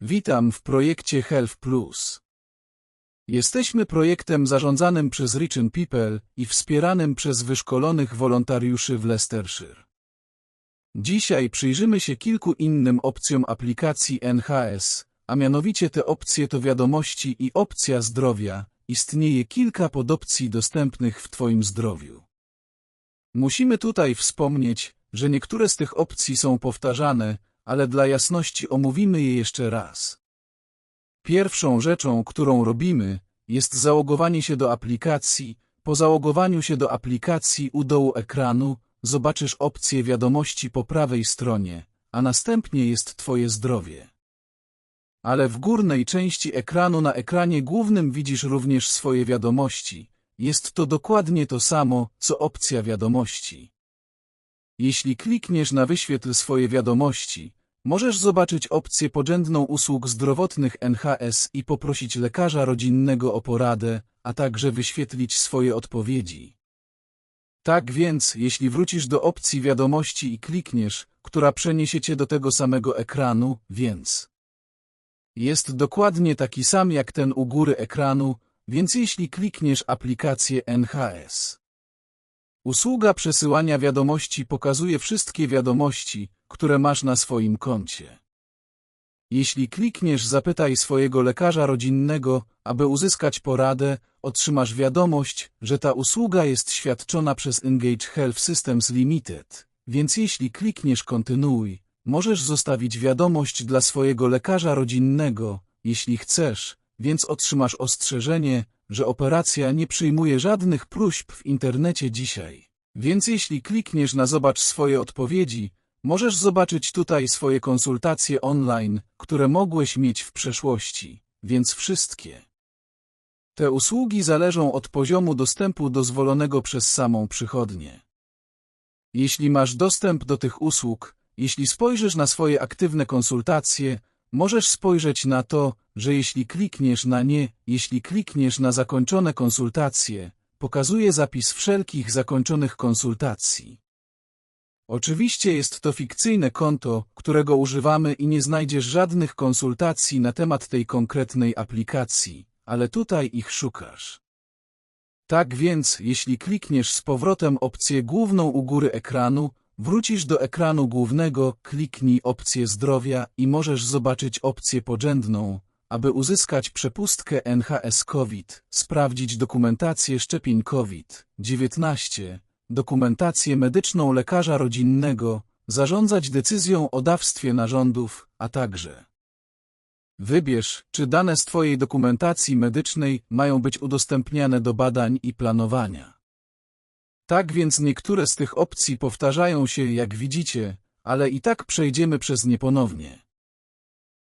Witam w projekcie Health Plus. Jesteśmy projektem zarządzanym przez Rich People i wspieranym przez wyszkolonych wolontariuszy w Leicestershire. Dzisiaj przyjrzymy się kilku innym opcjom aplikacji NHS, a mianowicie te opcje to wiadomości i opcja zdrowia. Istnieje kilka podopcji dostępnych w Twoim zdrowiu. Musimy tutaj wspomnieć, że niektóre z tych opcji są powtarzane, ale dla jasności omówimy je jeszcze raz. Pierwszą rzeczą, którą robimy, jest załogowanie się do aplikacji. Po załogowaniu się do aplikacji u dołu ekranu zobaczysz opcję wiadomości po prawej stronie, a następnie jest Twoje zdrowie. Ale w górnej części ekranu na ekranie głównym widzisz również swoje wiadomości. Jest to dokładnie to samo, co opcja wiadomości. Jeśli klikniesz na wyświetl swoje wiadomości, możesz zobaczyć opcję podrzędną usług zdrowotnych NHS i poprosić lekarza rodzinnego o poradę, a także wyświetlić swoje odpowiedzi. Tak więc, jeśli wrócisz do opcji wiadomości i klikniesz, która przeniesie cię do tego samego ekranu, więc jest dokładnie taki sam jak ten u góry ekranu, więc jeśli klikniesz aplikację NHS. Usługa przesyłania wiadomości pokazuje wszystkie wiadomości, które masz na swoim koncie. Jeśli klikniesz Zapytaj swojego lekarza rodzinnego, aby uzyskać poradę, otrzymasz wiadomość, że ta usługa jest świadczona przez Engage Health Systems Limited, więc jeśli klikniesz Kontynuuj, możesz zostawić wiadomość dla swojego lekarza rodzinnego, jeśli chcesz, więc otrzymasz ostrzeżenie, że operacja nie przyjmuje żadnych próśb w internecie dzisiaj. Więc jeśli klikniesz na Zobacz swoje odpowiedzi, możesz zobaczyć tutaj swoje konsultacje online, które mogłeś mieć w przeszłości, więc wszystkie. Te usługi zależą od poziomu dostępu dozwolonego przez samą przychodnię. Jeśli masz dostęp do tych usług, jeśli spojrzysz na swoje aktywne konsultacje, możesz spojrzeć na to, że jeśli klikniesz na nie, jeśli klikniesz na zakończone konsultacje, pokazuje zapis wszelkich zakończonych konsultacji. Oczywiście jest to fikcyjne konto, którego używamy i nie znajdziesz żadnych konsultacji na temat tej konkretnej aplikacji, ale tutaj ich szukasz. Tak więc, jeśli klikniesz z powrotem opcję główną u góry ekranu, wrócisz do ekranu głównego, kliknij opcję zdrowia i możesz zobaczyć opcję podrzędną, aby uzyskać przepustkę NHS COVID, sprawdzić dokumentację szczepień COVID-19, dokumentację medyczną lekarza rodzinnego, zarządzać decyzją o dawstwie narządów, a także Wybierz, czy dane z Twojej dokumentacji medycznej mają być udostępniane do badań i planowania. Tak więc niektóre z tych opcji powtarzają się, jak widzicie, ale i tak przejdziemy przez nie ponownie.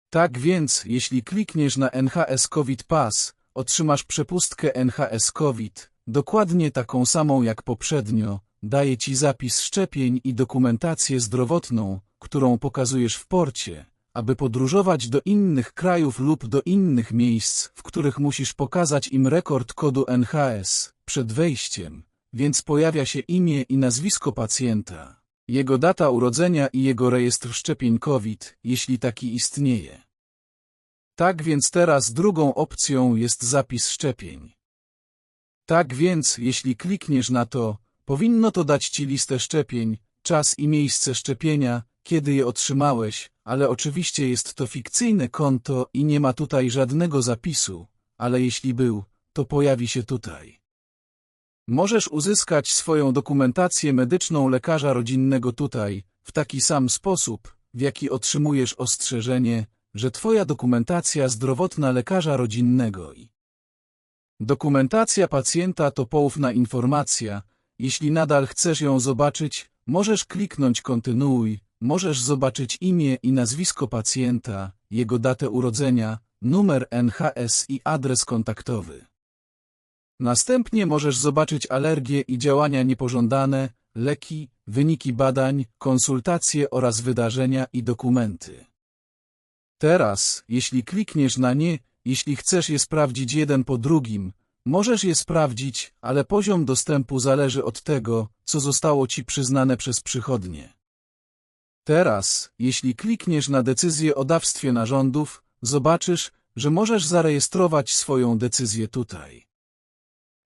Tak więc, jeśli klikniesz na NHS COVID Pass, otrzymasz przepustkę NHS COVID, dokładnie taką samą jak poprzednio, daje Ci zapis szczepień i dokumentację zdrowotną, którą pokazujesz w porcie, aby podróżować do innych krajów lub do innych miejsc, w których musisz pokazać im rekord kodu NHS przed wejściem, więc pojawia się imię i nazwisko pacjenta, jego data urodzenia i jego rejestr szczepień COVID, jeśli taki istnieje. Tak więc teraz drugą opcją jest zapis szczepień. Tak więc, jeśli klikniesz na to, powinno to dać Ci listę szczepień, czas i miejsce szczepienia, kiedy je otrzymałeś, ale oczywiście jest to fikcyjne konto i nie ma tutaj żadnego zapisu, ale jeśli był, to pojawi się tutaj. Możesz uzyskać swoją dokumentację medyczną lekarza rodzinnego tutaj, w taki sam sposób, w jaki otrzymujesz ostrzeżenie, że Twoja dokumentacja zdrowotna lekarza rodzinnego i Dokumentacja pacjenta to poufna informacja. Jeśli nadal chcesz ją zobaczyć, możesz kliknąć kontynuuj, możesz zobaczyć imię i nazwisko pacjenta, jego datę urodzenia, numer NHS i adres kontaktowy. Następnie możesz zobaczyć alergie i działania niepożądane, leki, wyniki badań, konsultacje oraz wydarzenia i dokumenty. Teraz, jeśli klikniesz na nie, jeśli chcesz je sprawdzić jeden po drugim, możesz je sprawdzić, ale poziom dostępu zależy od tego, co zostało Ci przyznane przez przychodnie. Teraz, jeśli klikniesz na decyzję o dawstwie narządów, zobaczysz, że możesz zarejestrować swoją decyzję tutaj.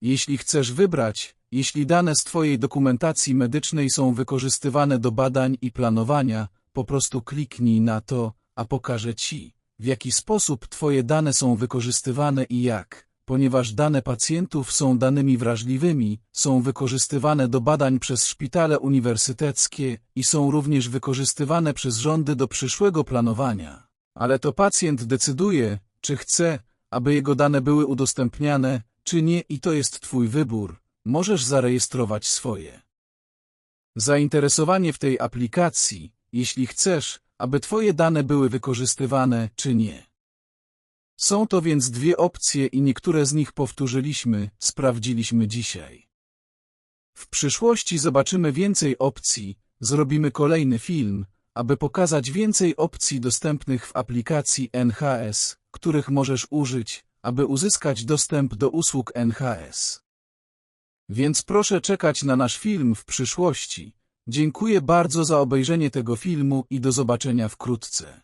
Jeśli chcesz wybrać, jeśli dane z Twojej dokumentacji medycznej są wykorzystywane do badań i planowania, po prostu kliknij na to, a pokażę Ci, w jaki sposób Twoje dane są wykorzystywane i jak, ponieważ dane pacjentów są danymi wrażliwymi, są wykorzystywane do badań przez szpitale uniwersyteckie i są również wykorzystywane przez rządy do przyszłego planowania. Ale to pacjent decyduje, czy chce, aby jego dane były udostępniane, czy nie i to jest Twój wybór, możesz zarejestrować swoje. Zainteresowanie w tej aplikacji, jeśli chcesz, aby Twoje dane były wykorzystywane, czy nie. Są to więc dwie opcje i niektóre z nich powtórzyliśmy, sprawdziliśmy dzisiaj. W przyszłości zobaczymy więcej opcji, zrobimy kolejny film, aby pokazać więcej opcji dostępnych w aplikacji NHS, których możesz użyć, aby uzyskać dostęp do usług NHS. Więc proszę czekać na nasz film w przyszłości. Dziękuję bardzo za obejrzenie tego filmu i do zobaczenia wkrótce.